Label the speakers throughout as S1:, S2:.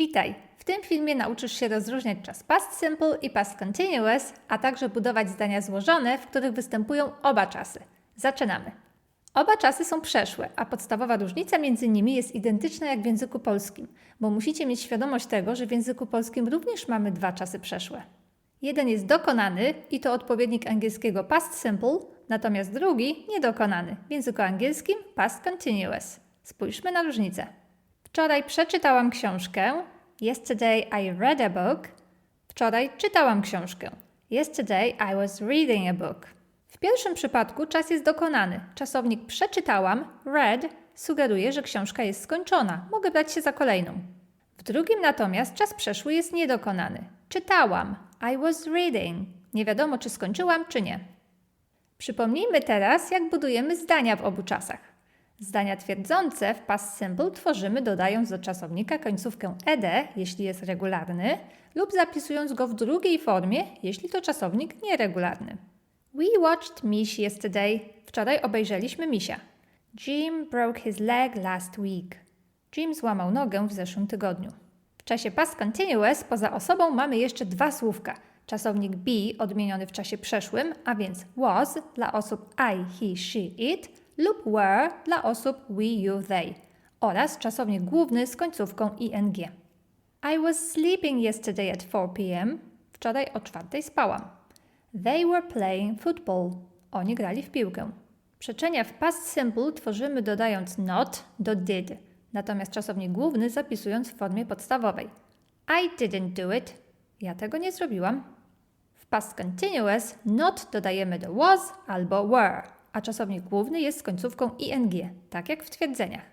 S1: Witaj! W tym filmie nauczysz się rozróżniać czas past simple i past continuous, a także budować zdania złożone, w których występują oba czasy. Zaczynamy. Oba czasy są przeszłe, a podstawowa różnica między nimi jest identyczna jak w języku polskim, bo musicie mieć świadomość tego, że w języku polskim również mamy dwa czasy przeszłe. Jeden jest dokonany i to odpowiednik angielskiego past simple, natomiast drugi niedokonany. W języku angielskim past continuous. Spójrzmy na różnicę. Wczoraj przeczytałam książkę. Yesterday I read a book. Wczoraj czytałam książkę. Yesterday I was reading a book. W pierwszym przypadku czas jest dokonany. Czasownik przeczytałam, read, sugeruje, że książka jest skończona. Mogę brać się za kolejną. W drugim natomiast czas przeszły jest niedokonany. Czytałam. I was reading. Nie wiadomo, czy skończyłam, czy nie. Przypomnijmy teraz, jak budujemy zdania w obu czasach. Zdania twierdzące w past simple tworzymy dodając do czasownika końcówkę ed, jeśli jest regularny, lub zapisując go w drugiej formie, jeśli to czasownik nieregularny. We watched Mish yesterday. Wczoraj obejrzeliśmy misia. Jim broke his leg last week. Jim złamał nogę w zeszłym tygodniu. W czasie past continuous poza osobą mamy jeszcze dwa słówka. Czasownik be odmieniony w czasie przeszłym, a więc was dla osób I, he, she, it lub were dla osób we, you, they oraz czasownik główny z końcówką ing. I was sleeping yesterday at 4 p.m. Wczoraj o czwartej spałam. They were playing football. Oni grali w piłkę. Przeczenia w past simple tworzymy dodając not do did, natomiast czasownik główny zapisując w formie podstawowej. I didn't do it. Ja tego nie zrobiłam. W past continuous not dodajemy do was albo were, a czasownik główny jest z końcówką ing, tak jak w twierdzeniach.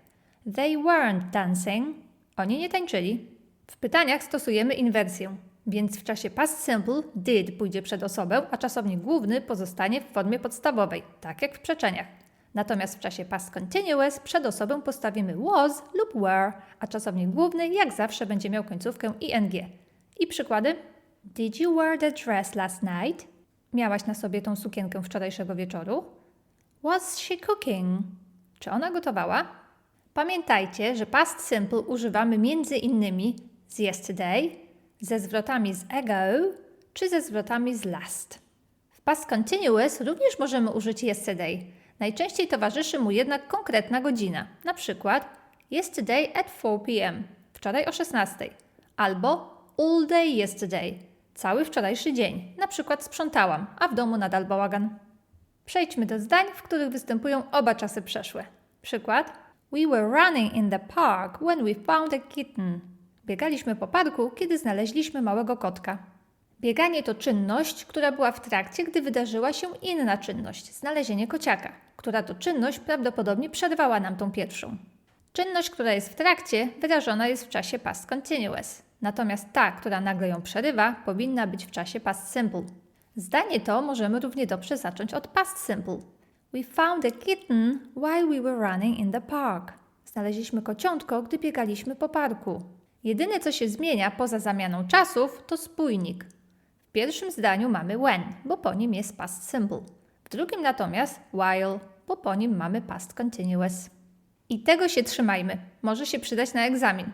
S1: They weren't dancing. Oni nie tańczyli. W pytaniach stosujemy inwersję, więc w czasie past simple did pójdzie przed osobę, a czasownik główny pozostanie w formie podstawowej, tak jak w przeczeniach. Natomiast w czasie past continuous przed osobę postawimy was lub were, a czasownik główny jak zawsze będzie miał końcówkę ing. I przykłady? Did you wear the dress last night? Miałaś na sobie tą sukienkę wczorajszego wieczoru? Was she cooking? Czy ona gotowała? Pamiętajcie, że past simple używamy między innymi z yesterday, ze zwrotami z ago czy ze zwrotami z last. W past continuous również możemy użyć yesterday. Najczęściej towarzyszy mu jednak konkretna godzina, na przykład yesterday at 4 p.m., wczoraj o 16, albo all day yesterday, cały wczorajszy dzień, na przykład sprzątałam, a w domu nadal bałagan. Przejdźmy do zdań, w których występują oba czasy przeszłe. Przykład. We were running in the park when we found a kitten. Biegaliśmy po parku, kiedy znaleźliśmy małego kotka. Bieganie to czynność, która była w trakcie, gdy wydarzyła się inna czynność znalezienie kociaka, która to czynność prawdopodobnie przerwała nam tą pierwszą. Czynność, która jest w trakcie, wyrażona jest w czasie past continuous. Natomiast ta, która nagle ją przerywa, powinna być w czasie past simple. Zdanie to możemy równie dobrze zacząć od past simple. We found a kitten while we were running in the park. Znaleźliśmy kociątko, gdy biegaliśmy po parku. Jedyne, co się zmienia poza zamianą czasów, to spójnik. W pierwszym zdaniu mamy when, bo po nim jest past simple. W drugim natomiast while, bo po nim mamy past continuous. I tego się trzymajmy. Może się przydać na egzamin.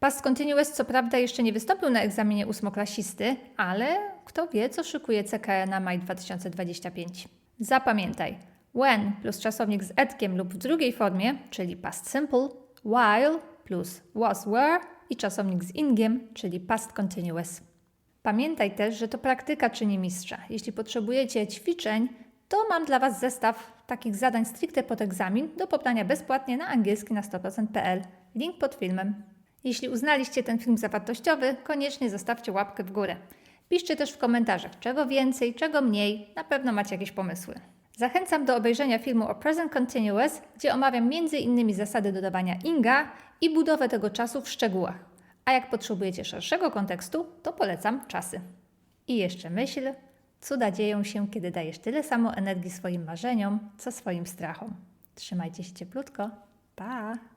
S1: Past continuous co prawda jeszcze nie wystąpił na egzaminie ósmoklasisty, ale kto wie, co szykuje CKE na maj 2025. Zapamiętaj. When plus czasownik z etkiem lub w drugiej formie, czyli past simple, while plus was were i czasownik z ingiem, czyli past continuous. Pamiętaj też, że to praktyka czyni mistrza. Jeśli potrzebujecie ćwiczeń, to mam dla Was zestaw takich zadań stricte pod egzamin do pobrania bezpłatnie na angielski na 100%.pl. Link pod filmem. Jeśli uznaliście ten film za wartościowy, koniecznie zostawcie łapkę w górę. Piszcie też w komentarzach, czego więcej, czego mniej, na pewno macie jakieś pomysły. Zachęcam do obejrzenia filmu o Present Continuous, gdzie omawiam m.in. zasady dodawania inga i budowę tego czasu w szczegółach. A jak potrzebujecie szerszego kontekstu, to polecam czasy. I jeszcze myśl, cuda dzieją się, kiedy dajesz tyle samo energii swoim marzeniom, co swoim strachom. Trzymajcie się cieplutko. Pa!